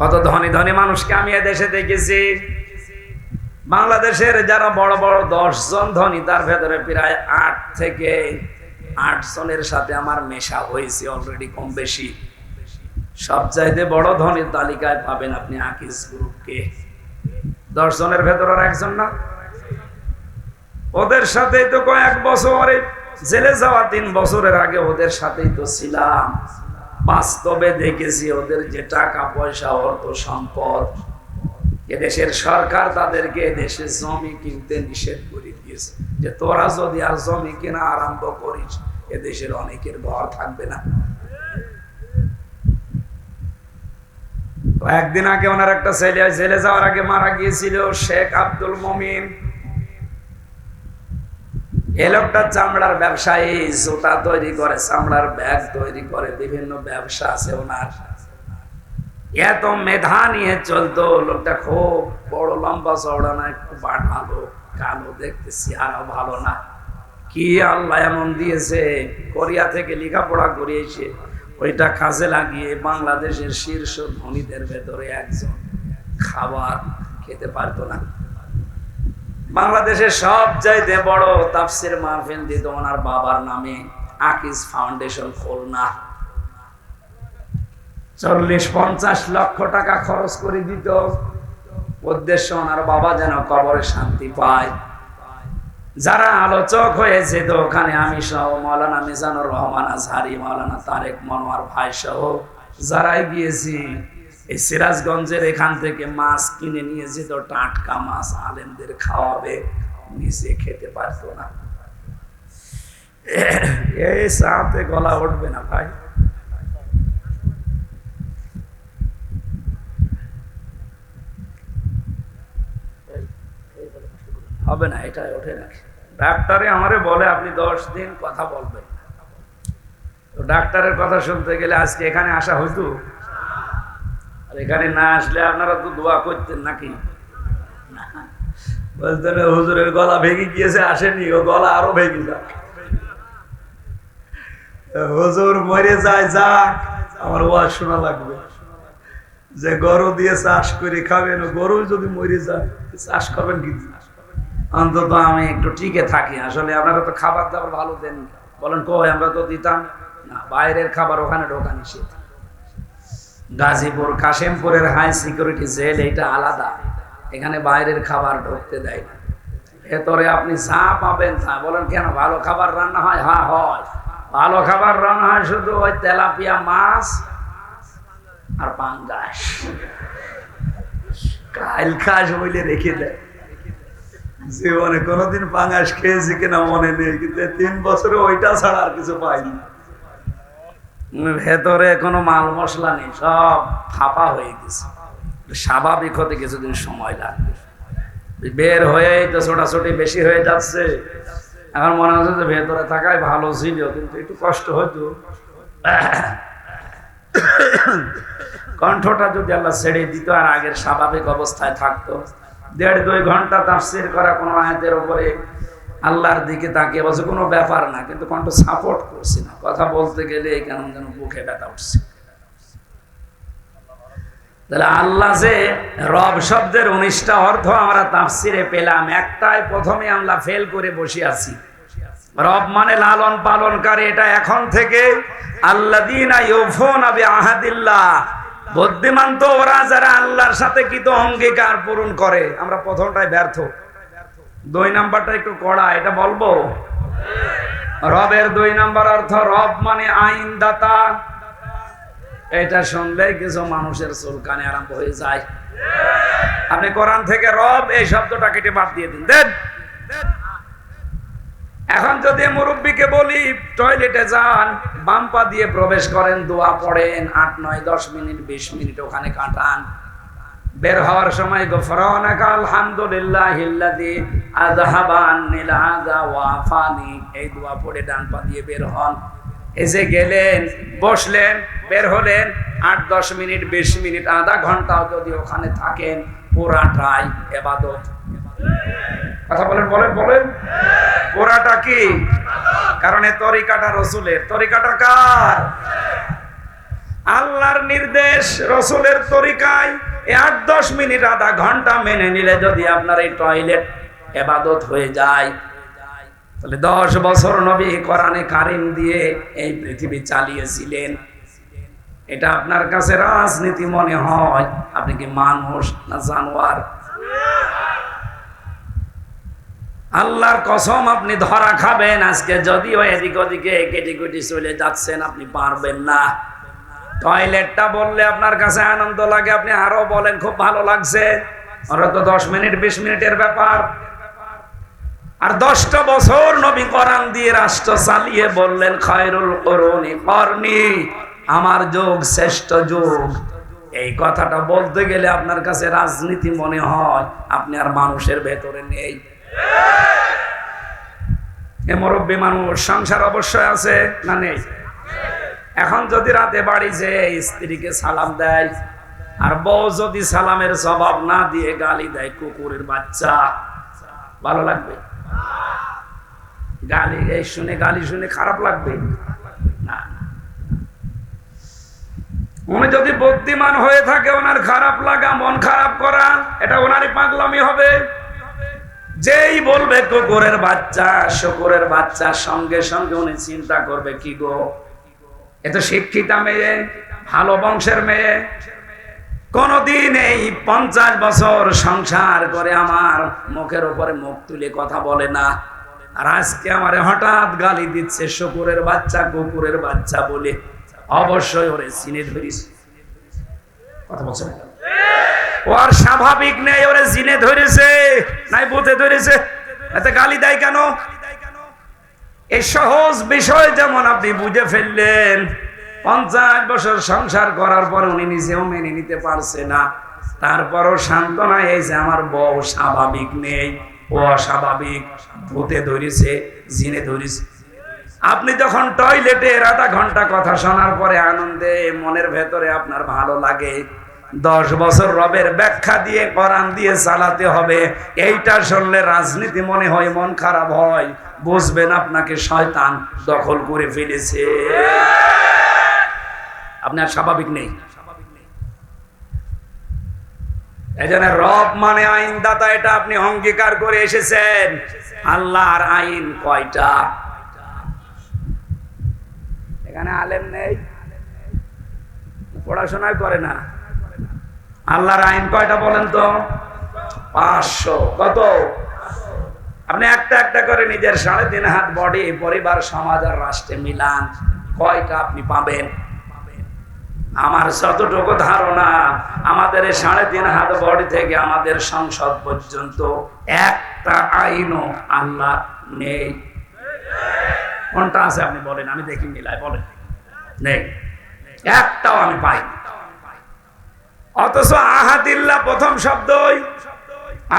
কত ধনী ধনী মানুষকে আমি দেশে দেখেছি। বাংলাদেশের যারা বড় বড় দশ জন ধনী, তার ভেতরে প্রায় আট থেকে আট জনের সাথে আমার মেশা হয়েছে অলরেডি কম বেশি। সব চাইতে বড় ধনীর তালিকায় পাবেন আপনি আকিস গ্রুপকে দশ জনের ভেতর আর একজন না। ওদের সাথেই তো কয়েক বছরে, জেলে যাওয়া তিন বছরের আগে ওদের সাথেই তো ছিলাম। বাস্তবে দেখেছি ওদের যে টাকা পয়সা, অর্থ সম্পদ। এদেশের সরকার তাদেরকে দেশে জমি কিনতে নিষেধ করে দিয়েছে। যে তোরা যদি আর জমি কেনা আরম্ভ করিস, এদেশের অনেকের ঘর থাকবে না। একদিন আগে ওনার একটা ছেলে জেলে যাওয়ার আগে মারা গিয়েছিল শেখ আব্দুল মমিন। এ লোকটা চামড়ার ব্যবসায়ী, জুতা তৈরি করে, চামড়ার ব্যাগ তৈরি করে, বিভিন্ন ব্যবসা আছে ওনার। এত মেধা নিয়ে চলতো, লোকটা খুব বড় লম্বা চওড়া না, একটু বাঠালো, কালো দেখতেছি আর ভালো না। কি আল্লাহ এমন দিয়েছে? কোরিয়া থেকে লেখাপড়া করিয়েছে। ওইটা কাজে লাগিয়ে বাংলাদেশের শীর্ষ ধনীদের ভেতরে একজন খাবার খেতে পারতো না। বাংলাদেশের সব চাইতে বড় তাফসির মাহফিল দিত ওনার বাবার নামে আকিস ফাউন্ডেশন, খুলনা। চল্লিশ পঞ্চাশ লক্ষ টাকা খরচ করে দিত। উদ্দেশ্য ওনার বাবা যেন কবরে শান্তি পায়। যারা আলোচক হয়েছে তো ওখানে আমি সহ মৌলানা মিজানুর রহমান আজহারি, মৌলানা তারেক মনোয়ার ভাই সহ যারাই গিয়েছি এই সিরাজগঞ্জের এখান থেকে মাছ কিনে নিয়ে যেত, টাটকা মাছ আলেমদের খাওয়াবে নিজে খেতে পারতো না। এই সাথে গলা উঠবে না ভাই। হবে না এটা ওঠে নাকি ডাক্তারে আমারে বলে, আপনি দশ দিন কথা বলবেন। ডাক্তারের কথা শুনতে গেলে আজকে এখানে আসা হইতো? আর এখানে না আসলে আপনারা তো দোয়া করতেন নাকি? বলতেন হুজুরের গলা ভেঙে গিয়েছে, আসেনি ও গলা আরও ভেঙে যাক। হুজুর মরে যায় যাক, আমার ওয়াজ শোনা লাগবে। যে গরু দিয়ে চাষ করে খাবেন, গরু যদি মরে যায় চাষ করবেন কি? অন্তত আমি একটু টিকে থাকি। আসলে আপনারা তো খাবার দাবার ভালো দেন বলেন, কই আমরা তো দিতাম? না, বাইরের খাবার ওখানে ঢোকা নিষেধ গাজীপুর কাশেমপুরের হাই সিকিউরিটি জেল এটা আলাদা। এখানে বাইরের খাবার ঢুকতে দেয় না। ভেতরে আপনি যা পাবেন তা। বলেন, কেন? ভালো খাবার রান্না হয়? হ্যাঁ হয়। ভালো খাবার রান্না হয় শুধু ওই তেলাপিয়া মাছ আর পাঙ্গাস। কাইল খাস বলে রেখে দেয়। জীবনে কোনোদিন পাঙ্গাস খেয়েছি কিনা মনে নেই, কিন্তু তিন বছরে ওইটা ছাড়া আর কিছু পাইনি। ভেতরে কোনো মাল মশলা নেই, সব ফাঁপা হয়ে গেছে। স্বাভাবিক হতে কিছুদিন সময় লাগবে। বের হয়েই তো ছোটাছুটি বেশি হয়ে যাচ্ছে। এখন মনে হচ্ছে যে ভেতরে থাকাই ভালো ছিল, কিন্তু একটু কষ্ট হতো। কণ্ঠটা যদি আল্লাহ ছেড়ে দিত আর আগের স্বাভাবিক অবস্থায় থাকতো, দেড় দুই ঘণ্টা তাফসির করা কোনো আয়াতের উপরে আল্লাহর দিকে তাকিয়ে বলছে, কোনো ব্যাপার না, কিন্তু কণ্ঠ সাপোর্ট করছি না। কথা বলতে গেলে কেমন যেন বুকে ব্যথা উঠছে। তাহলে আল্লাহ যে রব শব্দের উনিশটা অর্থ আমরা তাফসিরে পেলাম, একটাই প্রথমে আমরা ফেল করে বসে আছি। রব মানে লালন পালন করে এটা এখন থেকে। আল্লাদিনা ইউফুনা বিআহাদিল্লাহ। বুদ্ধিমান তো ওরা যারা আল্লাহর সাথে কৃত অঙ্গীকার পূরণ করে, আমরা প্রথমটাই ব্যর্থ। দুই নাম্বারটা একটু কড়া, এটা বলব? রবের দুই নাম্বার অর্থ, রব মানে আইনদাতা। এটা শুনলেই কিছু মানুষের চুলকানে আরম্ভ হয়ে যায়। আপনি কোরআন থেকে রব এই শব্দটা কেটে বাদ দিয়ে দিন। দেন। এখন যদি মুরব্বীকে বলি, টয়লেটে যান বাম্পা দিয়ে প্রবেশ করেন, দোয়া পড়েন, আট, নয়, দশ মিনিট, বিশ মিনিট ওখানে কাটান। বের হওয়ার সময় গফরানাকা আলহামদুলিল্লাহ ওয়াফানি এই দোয়া পড়ে ডান পা দিয়ে বের হন। এসে গেলেন, বসলেন, বের হলেন, আট দশ মিনিট, বিশ মিনিট, আধা ঘন্টাও যদি ওখানে থাকেন, পুরাটাই এবাদত। কথা বলেন বলেন বলেন। পুরাটা কি? কারণ তরিকাটা রসুলের। তরিকাটা কার? আল্লাহর নির্দেশ রসুলের তরিকায় আট দশ মিনিট, আধা ঘণ্টা মেনে নিলে যদি আপনার এই টয়লেট এবাদত হয়ে যায়, তাহলে দশ বছর নবী কোরআনে কারিম দিয়ে এই পৃথিবী চালিয়েছিলেন। এটা আপনার কাছে রাজনীতি মনে হয়, আপনি কি মানুষ না জানোয়ার? আল্লাহর কসম, আপনি ধরা খাবেন, আজকে যদিও এদিক ওদিকে কেটে কুটি চলে যাচ্ছেন, আপনি পারবেন না। টয়লেটটা বললে আপনার কাছে আনন্দ লাগে, আপনি আরও বলেন, খুব ভালো লাগছে। তো দশ মিনিট, বিশ মিনিটের ব্যাপার। আর দশটা বছর নবী কোরআন দিয়ে রাষ্ট্র চালিয়ে বললেন, খয়রুল করুনি করনি, আমার যোগ শ্রেষ্ঠ যোগ। এই কথাটা বলতে গেলে আপনার কাছে রাজনীতি মনে হয়, আপনি আর মানুষের ভেতরে নেই। এ মুরব্বী মানুষ, সংসার অবশ্যই আছে না নেই? এখন যদি রাতে বাড়ি যে স্ত্রীকে সালাম দেয়, আর বউ যদি সালামের স্বভাব না দিয়ে গালি দেয় কুকুরের বাচ্চা, ভালো লাগবে? গালি, এই শুনে গালি শুনে খারাপ লাগবে? না। উনি যদি বুদ্ধিমান হয়ে থাকে, ওনার খারাপ লাগা, মন খারাপ করা, এটা ওনারই পাগলামি হবে। যেই বলবে কুকুরের বাচ্চা, শুকুরের বাচ্চা, সঙ্গে সঙ্গে উনি চিন্তা করবে, কি গো? এত শিক্ষিতা মেয়ে, ভালো বংশের মেয়ে। কোনদিন এই পঞ্চাশ বছর সংসার করে আমার মুখের উপরে মুখ তুলে কথা বলে না। আর আজকে আমারে হঠাৎ গালি দিচ্ছে শুকুরের বাচ্চা, কুকুরের বাচ্চা বলে। অবশ্যই ওরে চিনে ধরিস। কথা বলছে ও আর স্বাভাবিক নেই, ওরে জিনে ধরেছে, নাই বুথে ধরেছে। এতে গালি দেয় কেন? এই সহজ বিষয় যেমন আপনি বুঝে ফেললেন, পঞ্চাশ বছর সংসার করার পর উনি নিজেও মেনে নিতে পারছে না। তারপরও সান্ত্বনা এই যে আমার বউ স্বাভাবিক নেই, ও অস্বাভাবিক, ভূতে ধরেছে, জিনে ধরেছে। আপনি যখন টয়লেটে আধা ঘণ্টা কথা শোনার পরে আনন্দে মনের ভেতরে আপনার ভালো লাগে দশ বছর রবের ব্যাখ্যা দিয়ে কোরআন দিয়ে চালাতে হবে। এইটা শুনলে রাজনীতি মনে হয় মন খারাপ হয়। বুঝবেন আপনাকে শয়তান দখল করে ফেলেছে। আপনার স্বাভাবিক নেই। এই জন্য রব মানে আইনদাতা, এটা আপনি অঙ্গীকার করে এসেছেন। আল্লাহর আইন কয়টা? এখানে আলেম নেই। পড়াশোনা করে না। আল্লাহর আইন কয়টা বলেন তো? পাঁচশো। কত? আপনি একটা একটা করে নিজের সাড়ে তিন হাত বডি পরিবার, সমাজ আর রাষ্ট্রে মিলান। কয়টা আপনি পাবেন? আমার যতটুকু ধারণা, আমাদের এই সাড়ে তিন হাত বডি থেকে আমাদের সংসদ পর্যন্ত একটা আইনও আল্লাহ নেই। কোনটা আছে আপনি বলেন? আমি দেখি মিলাই বলেন। নেই। একটাও আমি পাই অথচ আহাদিল্লা প্রথম শব্দই।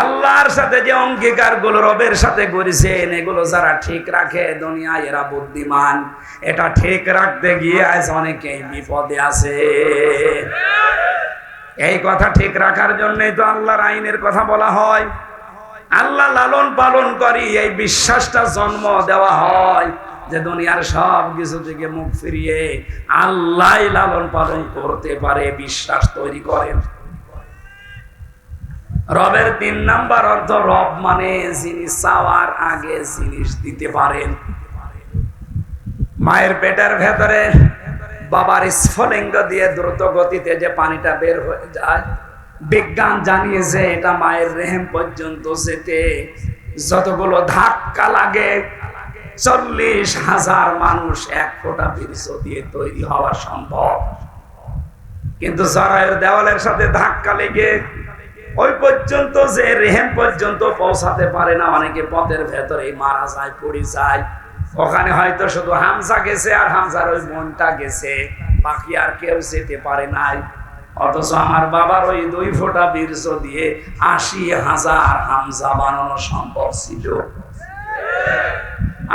আল্লাহর সাথে যে অঙ্গীকারগুলো রবের সাথে করেছেন, এগুলো যারা ঠিক রাখে দুনিয়ায়, এরা বুদ্ধিমান। এটা ঠিক রাখতে গিয়ে আজ অনেকেই বিপদে আছে। এই কথা ঠিক রাখার জন্যই তো আল্লাহর আইনের কথা বলা হয়। আল্লাহ লালন পালন করি, এই বিশ্বাসটা জন্ম দেওয়া হয়। যে দুনিয়ার সব কিছু থেকে মুখ ফিরিয়ে আল্লাহ লালন পালন করতে পারে, বিশ্বাস তৈরি করেন। রবের তিন নাম্বার অর্থ রব মানে জিনিস চাওয়ার আগে জিনিস দিতে পারেন। মায়ের পেটের ভেতরে বাবার স্ফলিঙ্গ দিয়ে দ্রুত গতিতে যে পানিটা বের হয়ে যায়, বিজ্ঞান জানিয়েছে এটা মায়ের রেহেম পর্যন্ত যেতে যতগুলো ধাক্কা লাগে চল্লিশ হাজার মানুষ এক ফোঁটা বীর্য দিয়ে তৈরি হওয়া সম্ভব। কিন্তু জরায়ের দেওয়ালের সাথে ধাক্কা লেগে ওই পর্যন্ত যে রেহেম পর্যন্ত পৌঁছাতে পারে না, অনেকে পথের ভেতরে মারা যায়, পড়ে যায়। ওখানে হয়তো শুধু হামসা গেছে আর হামসার ওই মনটা গেছে, বাকি আর কেউ যেতে পারে নাই। অথচ আমার বাবার ওই দুই ফোঁটা বীর্য দিয়ে আশি হাজার হামসা বানানো সম্ভব ছিল।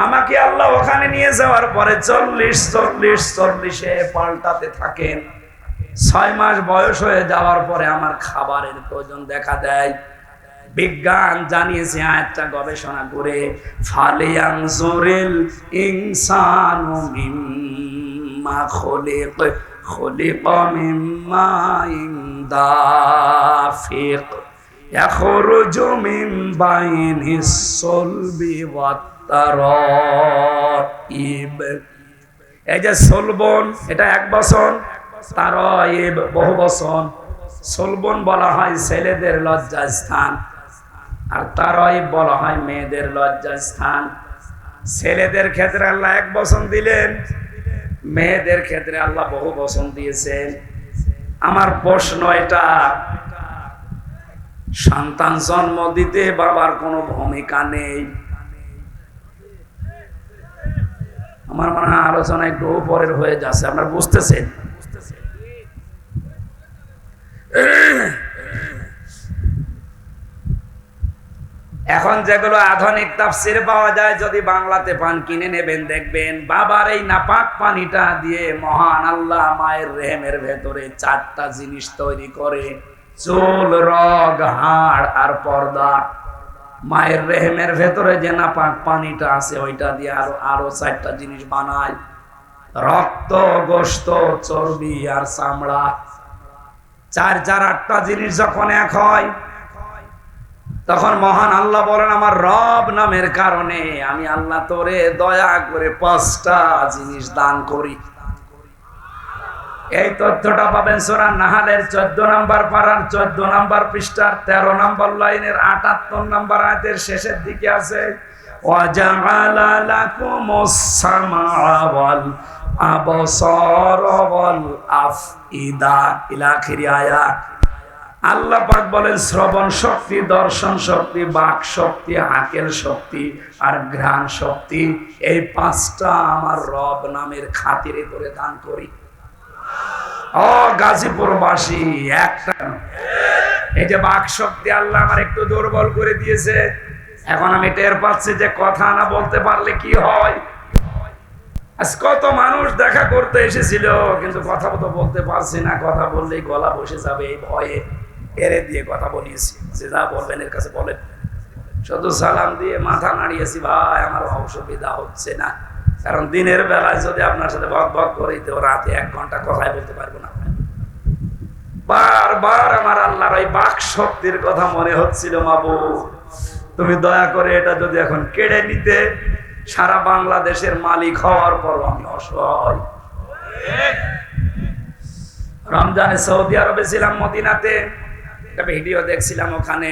আমাকে আল্লাহ ওখানে নিয়ে যাওয়ার পরে চল্লিশ চল্লিশ, চল্লিশে পাল্টাতে থাকেন ছয় মাস বয়স হয়ে যাওয়ার পরে আমার খাবারের প্রয়োজন দেখা দেয়। বিজ্ঞান জানিয়েছে একটা গবেষণা করে, ফালিয়াং জোরেল ইনসানু মিম্মা খলিক খলিক يخرج من بين الصلب والترائب এই যে সলবন এটা এক বছর তার বহু বছর সলবন বলা হয় ছেলেদের লজ্জা স্থান আর তারই বলা হয় মেয়েদের লজ্জা স্থান ছেলেদের ক্ষেত্রে আল্লাহ এক বছর দিলেন মেয়েদের ক্ষেত্রে আল্লাহ বহু বছর দিয়েছেন আমার প্রশ্ন এটা সন্তান জন্ম দিতে বাবার কোনো ভূমিকা নেই। আমার মনে হয় আলোচনা একটু উপরের হয়ে যাচ্ছে, আপনার বুঝতেছেন? এখন যেগুলো আধুনিক তাফসির পাওয়া যায়, যদি বাংলাতে পান কিনে নেবেন, দেখবেন বাবার এই নাপাক পানিটা দিয়ে মহান আল্লাহ মায়ের রেহেমের ভেতরে চারটা জিনিস তৈরি করে। চুল, রগ, হাড় আর পর্দা। মায়ের রেহেমের ভেতরে যে নাপাক পানিটা আছে, ওইটা দিয়ে আরও আরও চারটা জিনিস বানায়। রক্ত গোস্ত চর্বি আর চামড়া। চার চার আটটা জিনিস যখন এক হয়, তখন মহান আল্লাহ বলেন, আমার রব নামের কারণে আমি আল্লাহ তোরে দয়া করে পাঁচটা জিনিস দান করি। এই তথ্যটা পাবেন সোরা নাহালের চোদ্দ নাম্বার পাড়ার চোদ্দ নাম্বার পৃষ্ঠার তেরো নাম্বার লাইনের আটাত্তর নাম্বার আয়াতের শেষের দিকে আছে وَجَعَلَ لَكُمُ السَّمْعَ وَالْأَبْصَارَ وَالْأَفْئِدَةَ إلى آخر آيات আল্লাহ পাক বলেন শ্রবণ শক্তি দর্শন শক্তি বাক শক্তি আকেল শক্তি আর ঘ্রাণ শক্তি এই পাঁচটা আমার রব নামের খাতিরে করে দান করি ও একটা এই যে বাক শক্তি আল্লাহ আমার একটু দুর্বল করে দিয়েছে। এখন আমি টের পাচ্ছি যে কথা না বলতে পারলে কি হয়? কত মানুষ দেখা করতে এসেছিল, কিন্তু কথা তো বলতে পারছি না। কথা বললেই গলা বসে যাবে এই ভয়ে। এরে দিয়ে কথা বলিয়েছি। যে যা বলবেন এর কাছে বলেন। শুধু সালাম দিয়ে মাথা নাড়িয়েছি, ভাই, আমার অসুবিধা হচ্ছে না। কারণ দিনের বেলায় যদি আপনার সাথে বক বক করি, তো রাতে এক ঘণ্টা কথাই বলতে পারব না। বারবার আমার আল্লাহর ওই বাক শক্তির কথা মনে হচ্ছিল, মাবু। তুমি দয়া করে এটা যদি এখন কেড়ে নিতে, সারা বাংলাদেশের মালিক হওয়ার পর আমি অসহায়। রমজানে সৌদি আরবে ছিলাম মদিনাতে, একটা ভিডিও দেখছিলাম ওখানে।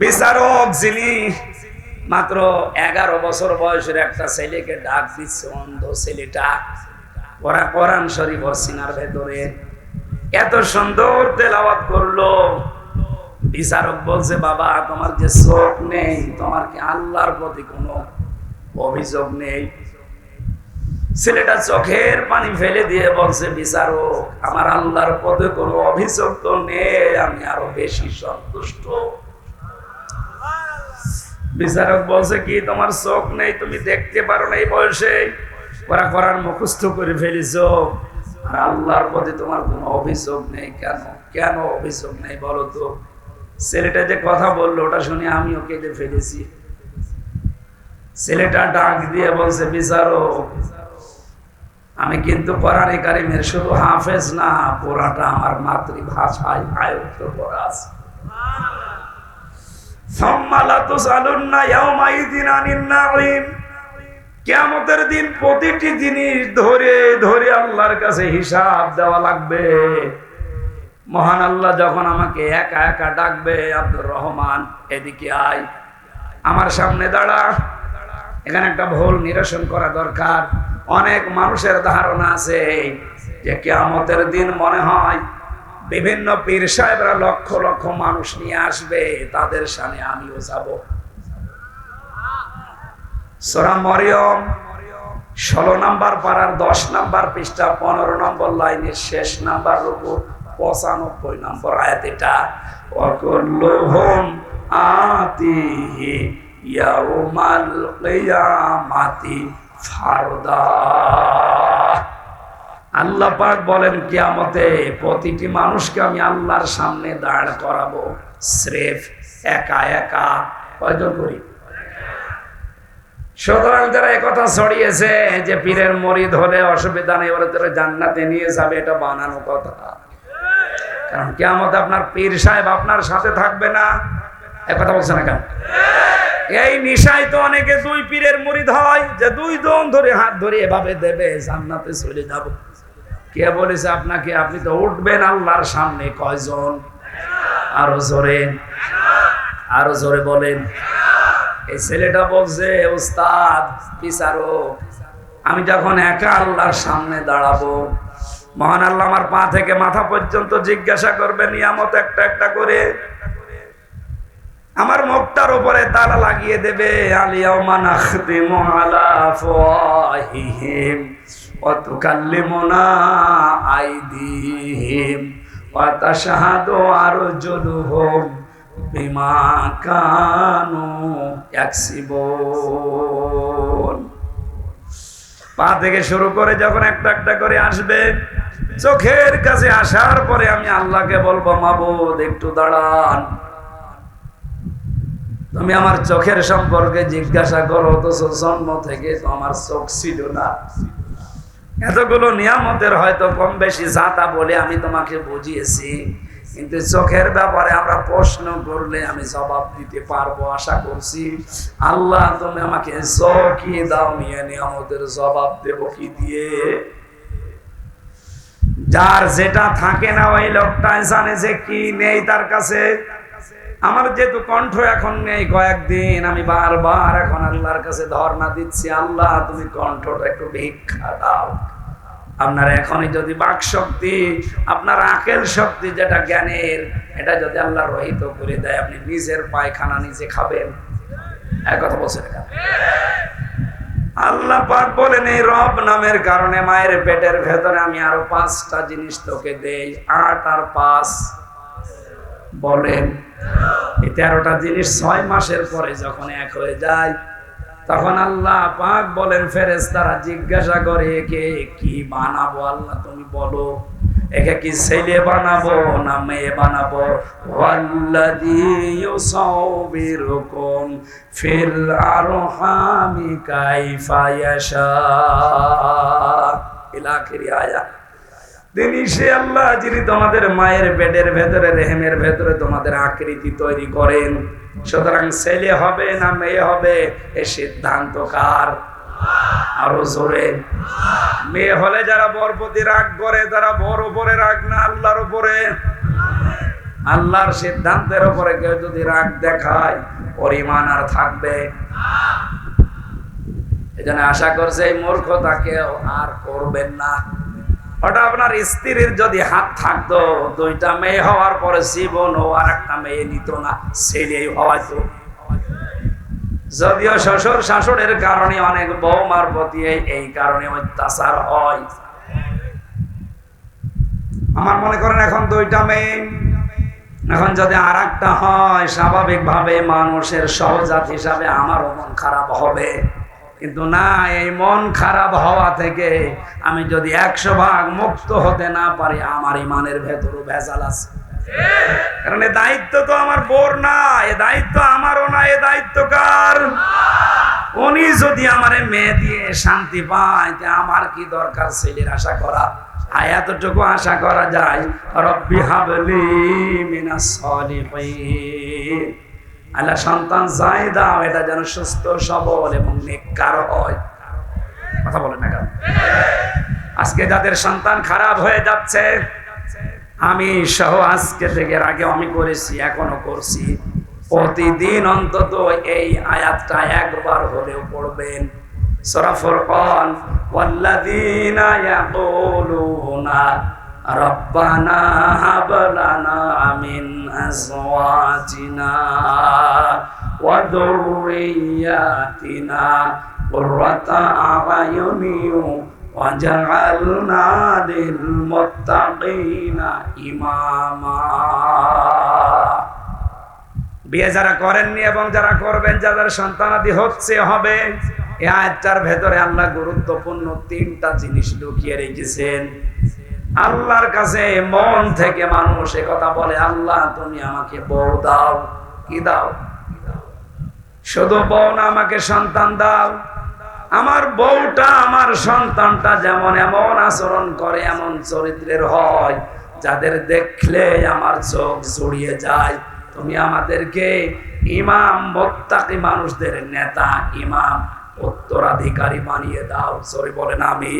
বিচারক যিনি মাত্র এগারো বছর বয়সের একটা ছেলেকে ডাক দিচ্ছে, অন্ধ ছেলেটা। ওরা কোরআন শরীফ ওর সিনার ভেতরে। এত সুন্দর তেলাওয়াত করল। বিচারক বলছে, বাবা, তোমার যে চোখ নেই, তোমার কি আল্লাহর প্রতি কোনো অভিযোগ নেই? ছেলেটা চোখের পানি ফেলে দিয়ে বলছে, বিচারক, আমার আল্লাহর পদে কোনো অভিযোগ তো নেই, আমি আরও বেশি সন্তুষ্ট। বিচারক বলছে, কি তোমার চোখ নেই? তুমি দেখতে পারো না এই বয়সে? ওরা করার মুখস্থ করে ফেলিছ। আর আল্লাহর প্রতি তোমার কোনো অভিযোগ নেই কেন? কেন অভিযোগ নেই বলো তো? ছেলেটা যে কথা বলল, ওটা শুনে আমিও কেঁদে ফেলেছি। ছেলেটা ডাক দিয়ে বলছে, বিচারক, আমি কিন্তু কোরআনে কারিমের শুধু হাফেজ না, পুরাটা আমার মাতৃভাষায় আয়ত্ত করা আছে। কেমতের দিন প্রতিটি জিনিস ধরে ধরে আল্লাহর কাছে হিসাব দেওয়া লাগবে। মহান আল্লাহ যখন আমাকে একা একা ডাকবে, আব্দুর রহমান, এদিকে আয়। আমার সামনে দাঁড়া। এখানে একটা ভুল নিরসন করা দরকার। অনেক মানুষের ধারণা আছে যে কেয়ামতের দিন মনে হয় বিভিন্ন পীর সাহেবরা লক্ষ লক্ষ মানুষ নিয়ে আসবে, তাদের সামনে আমিও যাব। সোরা মরিয়ম, ষোলো নাম্বার পাড়ার দশ নাম্বার পৃষ্ঠা, পনেরো নম্বর লাইনের শেষ নাম্বার উপর পঁচানব্বই নম্বর আয়াত এটা। অকল্লোহম আতিহি ইয়াউমাল কিয়ামাতি ফারদা। আল্লাহ পাক বলেন, কিয়ামতে প্রতিটি মানুষকে আমি আল্লাহর সামনে দাঁড় করাবো। স্রেফ একা একা। কয়জন করি? সুতরাং যারা একথা ছড়িয়েছে যে পীরের মরিদ হলে অসুবিধা নেই, ওরা তোরা জান্নাতে নিয়ে যাবে, এটা বানানো কথা। কারণ কেমন আপনার পীর সাহেব আপনার সাথে থাকবে না। একথা বলছে না কেন? এই নিশায় তো অনেকে দুই পীরের মরিদ হয়, যে দুই দম ধরে হাত ধরে এভাবে দেবে, জান্নাতে চলে যাব। কে বলেছে আপনাকে? আপনি তো উঠবেন আল্লাহর সামনে। কয়জন? আরও জোরে। আরও জোরে বলেন। এই ছেলেটা বলছে উস্তাদ বিচারক আমি যখন একা আল্লাহর সামনে দাঁড়াবো, মহান আল্লাহ আমার পা থেকে মাথা পর্যন্ত জিজ্ঞাসা করবে নিয়ামত একটা একটা করে। আমার মুখটার উপরে তালা লাগিয়ে দেবে আলিয়াউমা নাখতিমু আলা আফওয়াহিহিম, ওয়া তুকাল্লিমুনা আইদিহিম, ওয়া তাশহাদু আরজুলুহুম বিমা কানু পা থেকে শুরু করে যখন একটা একটা করে আসবে, চোখের কাছে আসার পরে আমি আল্লাহকে বলব, মাবুদ, একটু দাঁড়ান। তুমি আমার চোখের সম্পর্কে জিজ্ঞাসা করো, অথচ জন্ম থেকে আমার চোখ ছিল না। এতগুলো নিয়ামতের হয়তো কম বেশি জাতা বলে আমি তোমাকে বুঝিয়েছি, কিন্তু চোখের ব্যাপারে আমরা প্রশ্ন করলে আমি জবাব দিতে পারব, আশা করছি। আল্লাহ, তুমি আমাকে চোখই দাও, নিয়ে নিয়ামতের জবাব দেব কি দিয়ে? যার যেটা থাকে না, ওই লোকটাই জানে যে কি নেই তার কাছে। আমার যেহেতু কণ্ঠ এখন নেই কয়েকদিন, আমি বারবার এখন আল্লাহর কাছে ধর্ণা দিচ্ছি, আল্লাহ তুমি কণ্ঠটা একটু ভিক্ষা দাও। আপনার এখনই যদি বাক শক্তি, আপনার আকেল শক্তি যেটা জ্ঞানের, এটা যদি আল্লাহ রহিত করে দেয়, আপনি নিজের পায়খানা নিজে খাবেন। এক কথা বলছেন আল্লাহ পাক বলেন, এই রব নামের কারণে মায়ের পেটের ভেতরে আমি আরও পাঁচটা জিনিস তোকে দেই, আট আর পাঁচ। বলেন, এই তেরোটা জিনিস ছয় মাসের পরে যখন এক হয়ে যায়, তখন আল্লাহ পাক বলেন ফেরেস তারা জিজ্ঞাসা করে, একে কি বানাবো আল্লাহ তুমি বলো। একে কি ছেলে বানাবো না মেয়ে বানাবো? ওয়াল্লাযী ইউসাউবিরুকুম ফিল আরহামি কাইফা ইয়াশা। ইলা আখিরি আয়াত। তিনি সে আল্লাহ যিনি তোমাদের মায়ের পেটের ভেতরে, রেহেমের ভেতরে তোমাদের আকৃতি তৈরি করেন। সুতরাং ছেলে হবে না মেয়ে হবে, এ সিদ্ধান্ত কার? আরও জোরে। মেয়ে হলে যারা বরপতি রাগ করে, তারা বর উপরে রাগ না আল্লাহর উপরে? আল্লাহর সিদ্ধান্তের উপরে কেউ যদি রাগ দেখায়, পরিমাণ আর থাকবে। জন্য আশা করছে এই মূর্খতাকে আর করবেন না। ওটা আপনার স্ত্রীর যদি হাত থাকতো, দুইটা মেয়ে হওয়ার পরে জীবন ও আর একটা মেয়ে নিত না, ছেলেই হওয়াইতো। যদিও শ্বশুর শাশুড়ের কারণে অনেক বৌমার প্রতি এই- কারণে অত্যাচার হয়। আমার মনে করেন এখন দুইটা মেয়ে। এখন যদি আর একটা হয়, স্বাভাবিকভাবে মানুষের সহজাত হিসাবে আমারও মন খারাপ হবে। কিন্তু না, এই মন খারাপ হওয়া থেকে আমি যদি একশো ভাগ মুক্ত হতে না পারি, আমার ইমানের ভেতরও ভেজাল আছে। কারণ এ দায়িত্ব তো আমার বোর না, এ দায়িত্ব আমারও না, এ দায়িত্ব কার? উনি যদি আমারে মেয়ে দিয়ে শান্তি পায়, তা আমার কি দরকার ছেলের আশা করা? এতটুকু আশা করা যায়, রব্বি হাবলি মিনাস সলিহিন। আল্লাহ সন্তান যাই দাও, এটা যেন সুস্থ, সবল এবং নেককার হয়। কথা বলেন না কেন? আজকে যাদের সন্তান খারাপ হয়ে যাচ্ছে, আমি সহ আজকে থেকে আগে আমি করেছি এখনও করছি। প্রতিদিন অন্তত এই আয়াতটা একবার হলেও পড়বেন। সূরা ফুরকান, ওয়াল্লাযীনা ইয়াকুলুনা রব্বানা হাব লানা মিন আজওয়াজিনা ওয়া যুররিয়াতিনা কুররাতা আ'য়ুনিন وجعلنا للمتقين ইমামা বিয়ে যারা করেননি এবং যারা করবেন যাদের সন্তানাদি হচ্ছে হবে এই আয়াতটার ভেতরে আল্লাহ গুরুত্বপূর্ণ তিনটা জিনিস লুকিয়ে রেখেছেন আল্লাহর কাছে মন থেকে মানুষ কথা বলে, আল্লাহ, তুমি আমাকে বউ দাও। কি দাও? শুধু বউ না, আমাকে সন্তান দাও। আমার বউটা আমার সন্তানটা যেমন এমন আচরণ করে, এমন চরিত্রের হয়, যাদের দেখলে আমার চোখ জড়িয়ে যায়। তুমি আমাদেরকে ইমাম, মোত্তাকি মানুষদের নেতা, ইমাম, উত্তরাধিকারী বানিয়ে দাও। সরি বলেন আমি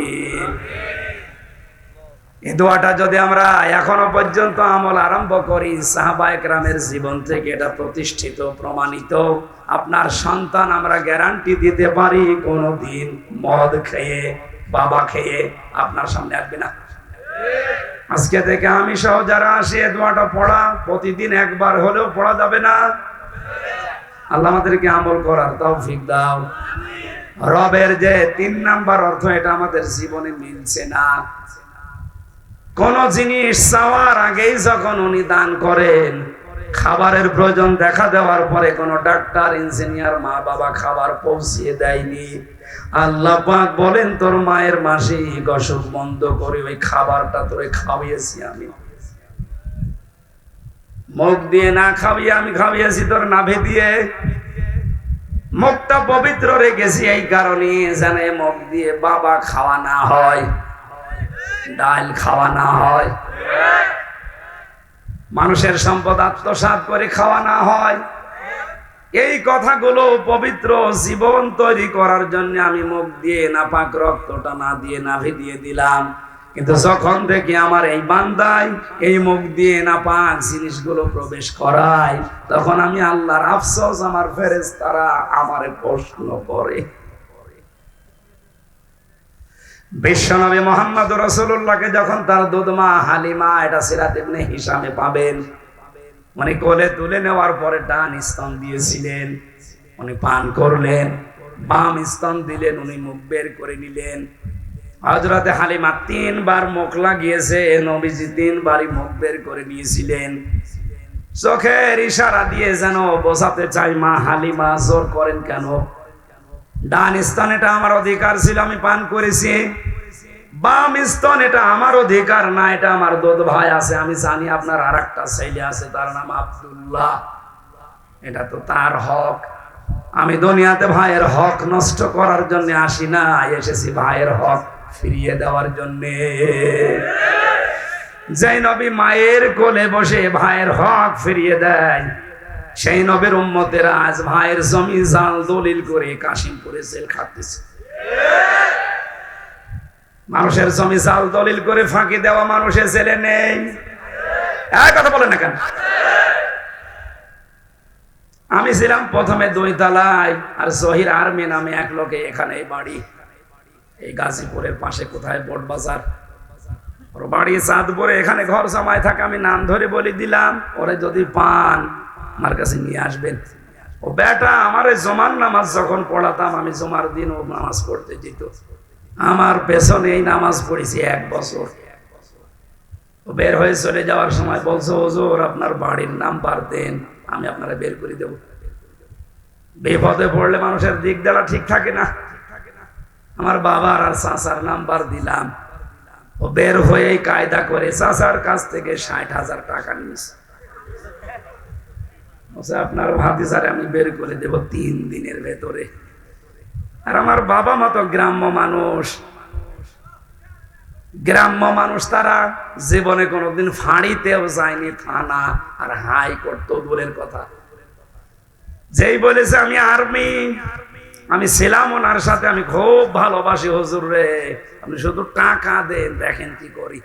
দোয়াটা যদি আমরা এখনও পর্যন্ত আমল আরম্ভ করি সাহাবায়ক রামের জীবন থেকে এটা প্রতিষ্ঠিত, প্রমাণিত। আপনার সন্তান আমরা গ্যারান্টি দিতে পারি, কোনোদিন মদ খেয়ে, বাবা খেয়ে আপনার সামনে আসবে না। আজকে থেকে আমি সহ যারা আসি দোয়াটা পড়া, প্রতিদিন একবার হলেও পড়া যাবে না। আল্লাহ আমাদেরকে আমল করার তৌফিক দাও। রবের যে তিন নাম্বার অর্থ, এটা আমাদের জীবনে মিলছে না। কোন জিনিস চাওয়ার আগেই যখন উনি দান করেন, খাবারের প্রয়োজন দেখা দেওয়ার পরে কোন ডাক্তার, ইঞ্জিনিয়ার, মা বাবা খাবার পৌঁছিয়ে দেয়নি। আল্লাহ পাক বলেন, তোর মায়ের মাসিক অসুখ বন্ধ করে ওই খাবারটা তোরে খাওয়িয়েছি আমি। মুখ দিয়ে না খাবিয়ে আমি খাওয়িয়েছি তোর নাভে দিয়ে। মুখটা পবিত্র রেখেছি এই কারণে যেন মুখ দিয়ে বাবা খাওয়া না হয়। ডাল খাওয়া না হয়। মানুষের সম্পদ আত্মসাত করে খাওয়া না হয়। এই কথাগুলো পবিত্র জীবন তৈরি করার জন্য আমি মুখ দিয়ে নাপাক রক্তটা না দিয়ে নাভি দিয়ে দিলাম। কিন্তু যখন থেকে আমার এই বান্দায় এই মুখ দিয়ে নাপাক জিনিসগুলো প্রবেশ করায়, তখন আমি আল্লাহর আফসোস আমার ফেরেস তারা আমারে প্রশ্ন করে। বিশ্বনবী মোহাম্মদ রসুল্লাহকে যখন তার দুধমা হালিমা, এটা সিরাত ইবনে হিসামে পাবেন। উনি কোলে তুলে নেওয়ার পরে ডান স্তন দিয়েছিলেন। উনি পান করলেন, বাম স্তন দিলেন, উনি মুখ বের করে নিলেন। হজরতে হালিমা তিনবার মুখ লাগিয়েছে, নবীজি তিনবারই মুখ বের করে নিয়েছিলেন। চোখের ইশারা দিয়ে যেন বোঝাতে চাই মা হালিমা, জোর করেন কেন? ডান স্তন এটা আমার অধিকার ছিল, আমি পান করেছি। বাম স্তন এটা আমার অধিকার না, এটা আমার দোদ ভাই আছে, আমি জানি আপনার আর একটা ছেলে আছে, তার নাম আব্দুল্লাহ। এটা তো তার হক। আমি দুনিয়াতে ভাইয়ের হক নষ্ট করার জন্য আসি না, এসেছি ভাইয়ের হক ফিরিয়ে দেওয়ার জন্যে। যেই নবী মায়ের কোলে বসে ভাইয়ের হক ফিরিয়ে দেয় সেই নবের উম্মতেরা আজ ভাইয়ের জমি জাল দলিল করে কাশিমপুরে জেল খাটতেছে। মানুষের জমি জাল দলিল করে ফাঁকি দেওয়া মানুষের ছেলে নেই। কথা বলেন না কেন? আমি ছিলাম প্রথমে দুই তালায় আর জহির আর্মি নামে এক লোকে এখানে বাড়ি। এই গাজীপুরের পাশে কোথায়? বট বাজার। ওর বাড়ি চাঁদপুরে। এখানে ঘর জামায় থাকে, আমি নাম ধরে বলে দিলাম, ওরে যদি পান আমার কাছে নিয়ে আসবেন। ও বেটা, আমার জমার নামাজ যখন পড়াতাম, আমি জমার দিন ও নামাজ পড়তে যেত। আমার পেছনে এই নামাজ পড়েছি এক বছর। ও বের হয়ে চলে যাওয়ার সময় বলছো ওজোর আপনার বাড়ির নাম্বার দেন, আমি আপনারা বের করে দেব। বিপদে পড়লে মানুষের দিক দেওয়া ঠিক থাকে না। আমার বাবার আর চাচার নাম্বার দিলাম। ও বের হয়ে কায়দা করে চাচার কাছ থেকে ষাট হাজার টাকা নিয়েছে। আপনার ভাতিসারে আমি বের করে দেব তিন দিনের ভেতরে। আর আমার বাবা মতো গ্রাম্য মানুষ। গ্রাম্য মানুষ তারা জীবনে কোনোদিন ফাঁড়িতেও যায়নি, থানা আর হাই কোর্ট দূরের কথা। যেই বলেছে, আমি আর্মি, আমি ছিলাম ওনার সাথে, আমি খুব ভালোবাসি, হজুর রে, আপনি শুধু টাকা দেন, দেখেন কি করি।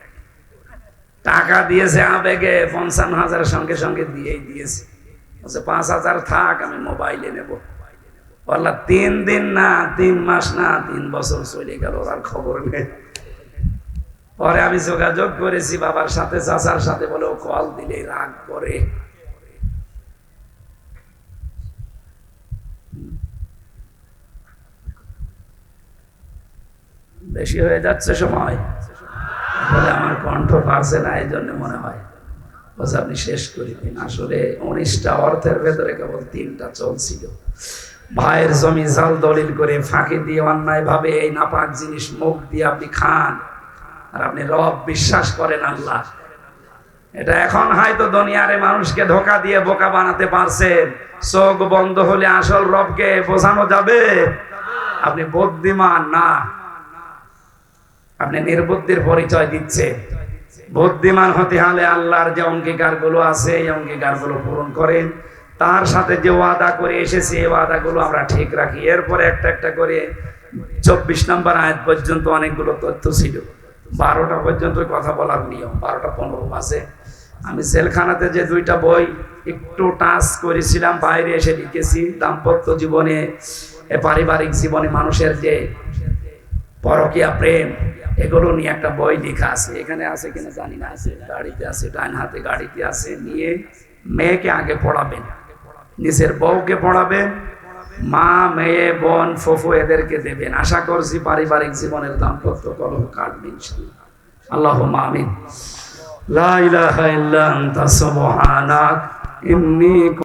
টাকা দিয়েছে আবেগে, পঞ্চান্ন হাজারের সঙ্গে সঙ্গে দিয়েই দিয়েছে। বলছে, পাঁচ হাজার থাক, আমি মোবাইলে নেব। বললা তিন দিন না, তিন মাস না, তিন বছর চলে গেল আর খবর নেই। পরে আমি যোগাযোগ করেছি বাবার সাথে, চাচার সাথে, বলে ও কল দিলে, রাগ করে। বেশি হয়ে যাচ্ছে সময়। বলে, আমার কণ্ঠ পারছে না, এই জন্য মনে হয়। আপনি শেষ করে দিন। আসলে উনিশটা অর্থের ভেতরে কেবল তিনটা চলছিল। ভাইয়ের জমি জাল দলিল করে ফাঁকি দিয়ে অন্যায় ভাবে এই নাপাক জিনিস মুখ দিয়ে আপনি খান, আর আপনি রব বিশ্বাস করেন আল্লাহ। এটা এখন হয়তো দুনিয়ারে মানুষকে ধোকা দিয়ে বোকা বানাতে পারছে। চোখ বন্ধ হলে আসল রবকে বোঝানো যাবে। আপনি বুদ্ধিমান না। আপনি নির্বুদ্ধির পরিচয় দিচ্ছে। বুদ্ধিমান হতে হলে আল্লাহর যে অঙ্গীকারগুলো আছে, এই অঙ্গীকারগুলো পূরণ করেন। তার সাথে যে ওয়াদা করে এসেছে, এই ওয়াদা গুলো আমরা ঠিক রাখি। এরপরে একটা একটা করে চব্বিশ নম্বর আয়াত পর্যন্ত অনেকগুলো তথ্য ছিল। বারোটা পর্যন্ত কথা বলার নিয়ম, বারোটা পনেরো মাসে আমি জেলখানাতে যে দুইটা বই একটু টাচ করেছিলাম, বাইরে এসে লিখেছি। দাম্পত্য জীবনে পারিবারিক জীবনে মানুষের যে পরকিয়া প্রেম এগুলো নিয়ে একটা বই লেখা আছে। এখানে আছে কিনা জানি না। আছে, গাড়িতে আছে ডাইন হাতে গাড়িতে আছে। নিয়ে মেয়েকে আগে পড়াবেন। নিজের বউকে পড়াবেন। মা, মেয়ে, বোন, ফফু এদেরকে দেবেন। আশা করছি পারিবারিক জীবনের দাম্পত্য কলম কাটবে ইনশাল্লাহ আল্লাহ আমিন। লা ইলাহা ইল্লা আনতা, সুবহানাক।